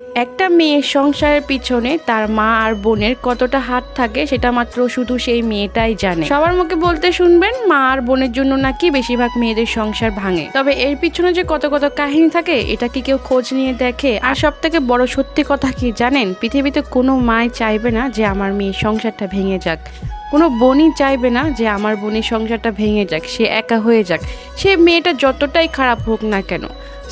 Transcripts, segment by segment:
একটা মেয়ের সংসারের পিছনে তার মা আর বোনের কতটা হাত থাকে সেটা মাত্র শুধু সেই মেয়েটাই জানে। সবার মুখে বলতে শুনবেন, মা আর বোনের জন্য নাকি বেশিরভাগ মেয়েদের সংসার ভাঙে। তবে এর পিছনে যে কত কত কাহিনী থাকে, এটা কি কেউ খোঁজ নিয়ে দেখে? আর সব থেকে বড় সত্যি কথা কি জানেন? পৃথিবীতে কোনো মায় চাইবে না যে আমার মেয়ের সংসারটা ভেঙে যাক। কোনো বোনই চাইবে না যে আমার বোনের সংসারটা ভেঙে যাক, সে একা হয়ে যাক। সে মেয়েটা যতটাই খারাপ হোক না কেন।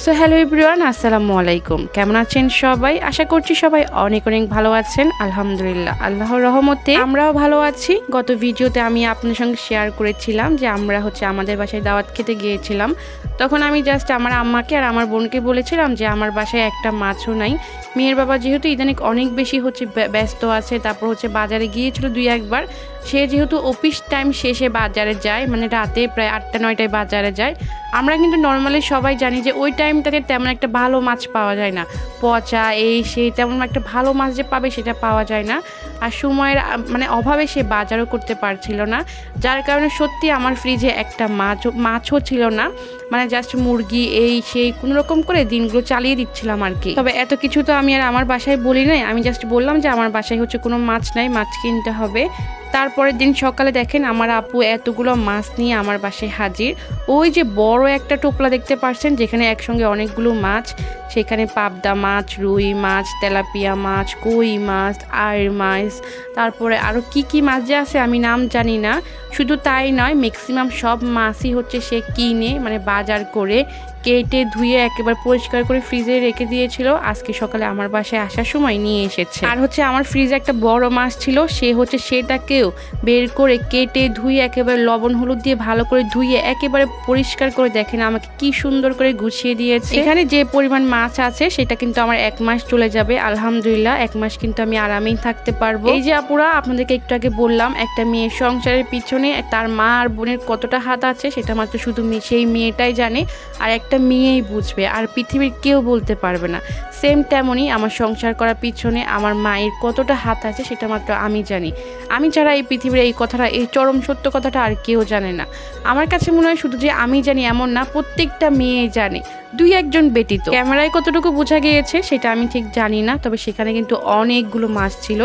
সো হ্যালো এভরিওয়ান আসসালামু আলাইকুম। কেমন আছেন সবাই? আশা করছি সবাই অনেক অনেক ভালো আছেন। আলহামদুলিল্লাহ, আল্লাহর রহমতে আমরাও ভালো আছি। গত ভিডিওতে আমি আপনার সঙ্গে শেয়ার করেছিলাম যে আমরা হচ্ছে আমাদের বাসায় দাওয়াত খেতে গিয়েছিলাম। তখন আমি জাস্ট আমার আম্মাকে আর আমার বোনকে বলেছিলাম যে আমার বাসায় একটা মাছও নাই। মেয়ের বাবা যেহেতু ইদানিক অনেক বেশি হচ্ছে ব্য- ব্যস্ত আছে, তারপর হচ্ছে বাজারে গিয়েছিল দুই একবার। সে যেহেতু অফিস টাইম শেষে বাজারে যায় মানে রাতে প্রায় আটটা নয়টায় বাজারে যায়। আমরা কিন্তু নর্মালি সবাই জানি যে ওই টাইমটাতে তেমন একটা ভালো মাছ পাওয়া যায় না। পচা, এই, সেই, তেমন একটা ভালো মাছ যে পাবে সেটা পাওয়া যায় না। আর সময়ের মানে অভাবে সে বাজারও করতে পারছিল না। যার কারণে সত্যি আমার ফ্রিজে একটা মাছ মাছও ছিল না। মানে জাস্ট মুরগি, এই, সেই, কোনো রকম করে দিনগুলো চালিয়ে দিচ্ছিলাম আর কি। তবে এত কিছু তো আমি আর আমার বাসায় বলি নাই। আমি জাস্ট বললাম যে আমার বাসায় হচ্ছে কোনো মাছ নাই, মাছ কিনতে হবে। তারপরের দিন সকালে দেখেন আমার আপু এতগুলো মাছ নিয়ে আমার বাসায় হাজির। ওই যে বড় একটা টোপলা দেখতে পাচ্ছেন যেখানে একসঙ্গে অনেকগুলো মাছ সেখানে পাবদা মাছ, রুই মাছ, তেলাপিয়া মাছ, কই মাছ আর মাছ, তারপরে আরও কি কি মাছ যে আছে আমি নাম জানি না। শুধু তাই নয় ম্যাক্সিমাম সব মাছই হচ্ছে সে কিনে মানে বাজার করে কেটে ধুয়ে একেবারে পরিষ্কার করে ফ্রিজে রেখে দিয়েছিল। আজকে সকালে আমার বাসায় আসার সময় নিয়ে এসেছে। আর হচ্ছে আমার ফ্রিজে একটা বড় মাছ ছিল, সে হচ্ছে সেটাকেও বের করে কেটে ধুয়ে একেবারে লবণ হলুদ দিয়ে ভালো করে ধুয়ে একেবারে পরিষ্কার করে দেখেন আমাকে কি সুন্দর করে গুছিয়ে দিয়েছে। এখানে যে পরিমাণ মাছ আছে, সেটা কিন্তু আমার এক মাস চলে যাবে। আলহামদুলিল্লাহ, এক মাস কিন্তু আমি আরামেই থাকতে পারব। এই যে আপুরা, আপনাদেরকে একটু আগে বললাম, একটা মেয়ের সংসারের পিছনে তার মা আর বোনের কতটা হাত আছে, সেটা মাত্র শুধু সেই মেয়েটাই জানে, আর একটা মেয়েই বুঝবে, আর পৃথিবীর কেউ বলতে পারবে না। সেম তেমনই আমার সংসার করার পিছনে আমার মায়ের কতটা হাত আছে, সেটা মাত্র আমি জানি। আমি ছাড়া এই পৃথিবীর এই কথাটা, এই চরম সত্য কথাটা আর কেউ জানে না। আমার কাছে মনে হয় শুধু যে আমি জানি এমন না, প্রত্যেকটা মেয়ে জানে। দুই একজন ব্যতীত। ক্যামেরায় কতটুকু বোঝা গিয়েছে সেটা আমি ঠিক জানি না, তবে সেখানে কিন্তু অনেকগুলো মাছ ছিল।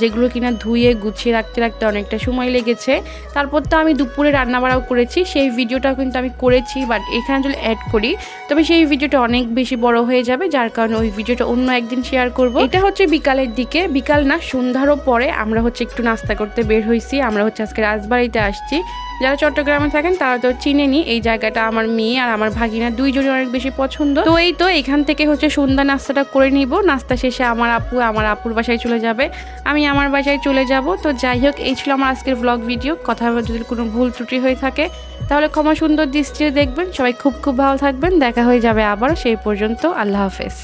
যেগুলো কিনা ধুয়ে, গুছিয়ে রাখতে রাখতে অনেকটা সময় লেগেছে। তারপর তো আমি দুপুরে রান্না রান্নাবাড়াও করেছি। সেই ভিডিওটাও কিন্তু আমি করেছি বাট এখানে যদি অ্যাড করি, তবে সেই ভিডিওটা অনেক বেশি বড় হয়ে যাবে, যার কারণে ওই ভিডিওটা অন্য একদিন শেয়ার করব। এটা হচ্ছে বিকালের দিকে। বিকাল না, সন্ধ্যারও পরে আমরা হচ্ছে একটু নাস্তা করতে বের হয়েছি আমরা হচ্ছে আজকে রাজবাড়িতে আসছি। যারা চট্টগ্রামে থাকেন, তারা তো চিনে চিনেনি এই জায়গাটা আমার মেয়ে আর আমার ভাগিনা দুইজনই অনেক বেশি পছন্দ। তো এই তো, এখান থেকে হচ্ছে সন্ধ্যা নাস্তাটা করে নিব। নাস্তা শেষে আমার আপু, আমার আপুর বাসায় চলে যাবে। আমি আমার বাসায় চলে যাব। তো যাই হোক, এই ছিল আমার আজকের ব্লগ ভিডিও কথা যদি কোনো ভুল ত্রুটি হয়ে থাকে, তাহলে ক্ষমা সুন্দর দৃষ্টিতে দেখবেন। সবাই খুব খুব ভালো থাকবেন। দেখা হয়ে যাবে আবার সেই পর্যন্ত আল্লাহ হাফেজ।